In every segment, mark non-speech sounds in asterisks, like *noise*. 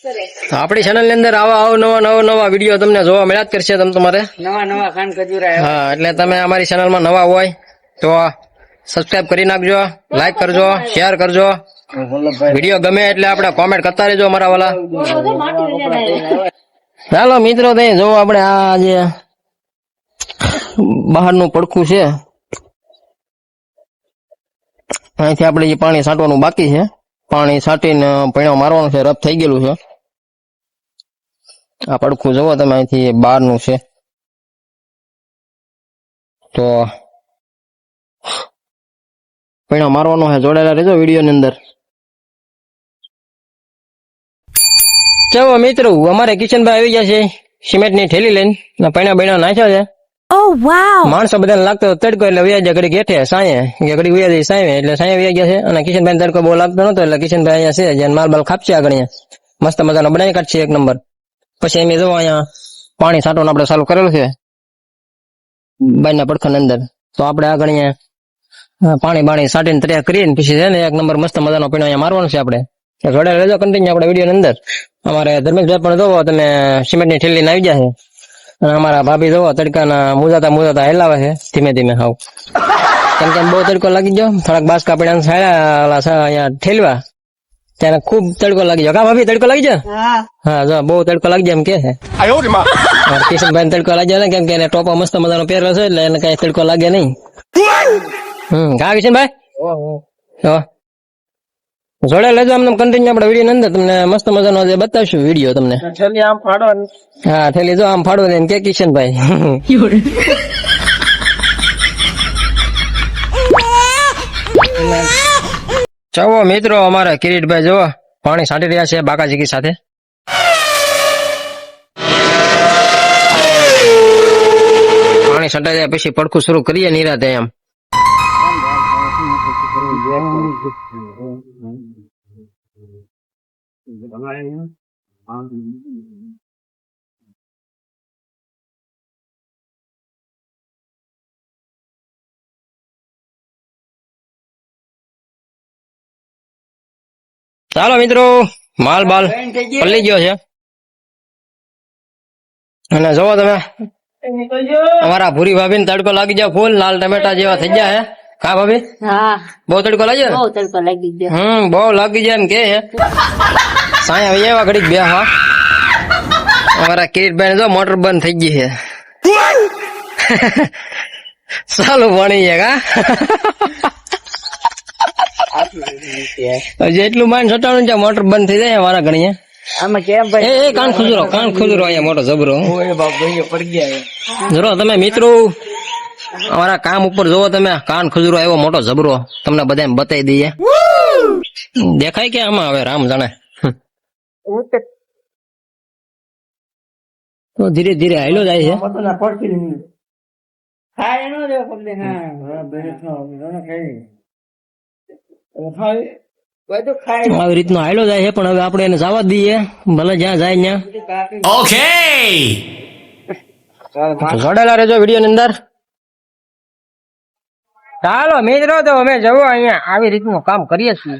આપણી ચેનલની અંદર આવા આવા નવા નવા નવા વીડિયો તમને જોવા મળ્યા જ કરશે તમે તમારે. નવા નવા ખાંડ ખજૂરા હા એટલે તમે અમારી ચેનલમાં નવા હોય તો સબસ્ક્રાઇબ કરી નાખજો લાઈક કરજો શેર કરજો. વીડિયો ગમે એટલે આપણે કોમેન્ટ કરતા રહેજો અમારા વાલા. ચાલો મિત્રો તે જો આપણે આ જે બહારનું પડખું છે અહીંથી આપણે જે પાણી છાંટવાનું બાકી છે પાણી છાંટીને પૈણો મારવાનું છે રફ થઈ ગયેલું છે. આ પડખું જુઓ તમે અહીંથી બહારનું છે. તો પૈણા મારવાનો હે જોડાયેલા રહેજો વીડિયો ની અંદર. ચાલો મિત્રો અમારે કિશનભાઈ આવી ગયા છે સિમેન્ટની થેલી લઈને પૈણા બૈણા નાખ્યા છે. Oh માણસો બધાને લાગતો તડકો એટલે વ્યાજ ઘડી ગેઠે સાંયે. કે ઘડી વ્યાજ સાંયે એટલે સાંયે વ્યાજ ગયા છે. અને કિશનભાઈ તડકો બહુ લાગતો નતો એટલે કિશનભાઈ અહીંયા છે માલ બાલ ખાપશે આગળ મસ્ત મજાનો બનાવી કાઢશે એક નંબર. પછી એમ જો અહીંયા પાણી છાંટવાનું આપણે ચાલુ કરેલું છે. બાયના પડખાની અંદર. તો આપણે આગળ અહીંયા પાણી બાણી છાંટીને તૈયાર કરીને પછી છે ને એક નંબર મસ્ત મજાનો પીણો અહીંયા મારવાનો છે આપણે. જોડે રહેજો કન્ટિન્યુ આપણે વીડિયો અંદર. અમારે ધર્મેશભાઈ પણ જોવો, તમે સિમેન્ટની ઠેલી આવી જાય છે. અને અમારા ભાભી જોવો, તડકાના મુજાતા મુજાતા હેલાવે છે, ધીમે ધીમે હાવ. કેમ કે બહુ તડકો લાગી ગયો, થોડાક બાસ ઓલા અહીંયા ઠેલવા. ત્યારે ખૂબ તડકો લાગી ગયો. કા ભાભી તડકો લાગી જાય હા. હા જો બહુ તડકો લાગી જાય એમ કે છે. કિશનભાઈ તડકો લાગી જાય ને કેમ કે એને ટોપો મસ્ત મજાનો પહેરેલો છે એટલે એને કઈ તડકો લાગે નહીં. હમ કા કિશનભાઈ? જોડે લેજો આમ કન્ટિન્યુ આપણે વીડિયો અંદર. તમને મસ્ત મજાનો જે બતાવશું વીડિયો તમને. થેલી આમ ફાડો હા થેલી જો આમ ફાડો ને કે કિશનભાઈ. *laughs* ચાલો મિત્રો, અમારા કિરીટભાઈ જુઓ, પાણી છાંટી રહ્યા છે બાકાજીકી સાથે. પાણી છાંટાઈ જાય પછી પડખું શરૂ કરીએ નિરાતે એમ. ચાલો મિત્રો માલ બાલ પલ્લી ગયો છે. અને જોવો તમે અમારા ભૂરી ભાભી તડકો લાગી જાય ફૂલ લાલ ટમેટા જેવા થઈ ગયા હે. કા ભાભી? બહુ તડકો લાગ્યો બહુ તડકો લાગી ગયો. હમ બહુ લાગી જાય એમ કે છે સાયા આવી એવા ઘડીક બે હા. અમારા કિરીટભાઈ જો મોટર બંધ થઈ ગઈ છે. ચાલુ *laughs* ભણી છે કા જેટલું માન છટાણું છે મોટર બંધ થઈ જાય મારા ઘણી આમાં કેમ ભાઈ? એ કાન ખુજરો કાન ખુજરો અહીંયા મોટો જબરો ઓય બાપ પડી ગયા જરો તમે મિત્રો અમારા કામ ઉપર જોવો તમે કાન ખુજરો આવ્યો મોટો જબરો તમને બધાને બતાવી દઈએ. દેખાય કે આમાં હવે રામ જાણે. તો ધીરે ધીરે હાલ્યો જાય છે. હા. બેસ નો નો ખાય ખાય બધું ખાય આવી રીતનો હાલ્યો જાય છે પણ હવે આપણે એને જવા દઈએ. ભલે જ્યાં જાય ત્યાં. જોડેલા રહેજો વીડિયો ની અંદર. ચાલો મિત્રો તો અમે જવો અહીંયા. આવી રીતનું કામ કરીએ છીએ.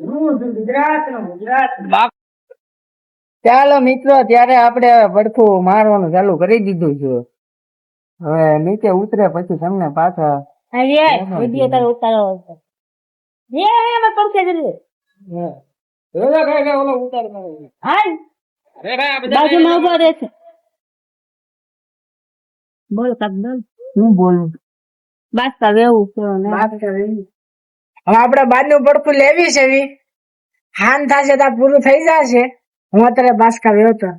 ગુજરાત નો ગુજરાત ચાલો મિત્રો ત્યારે આપણે પડખું મારવાનું ચાલુ કરી દીધું છે. હવે નીચે ઉતરે પછી તમને પાછા વીડિયો તારો ઉતારો જે એમાં પડશે રોજા ખાઈ ખાઈ ઓલો ઉતાર મારો. હાલ બાજુમાં ઊભો રહે છે. બોલ કાક હું બોલું? બાસકા વેવું છે ને? હવે આપડે બારનું પડખું લેવી છે વી. હાન થશે તો પૂરું થઈ જશે. હું અત્યારે બાસકા વેવ તો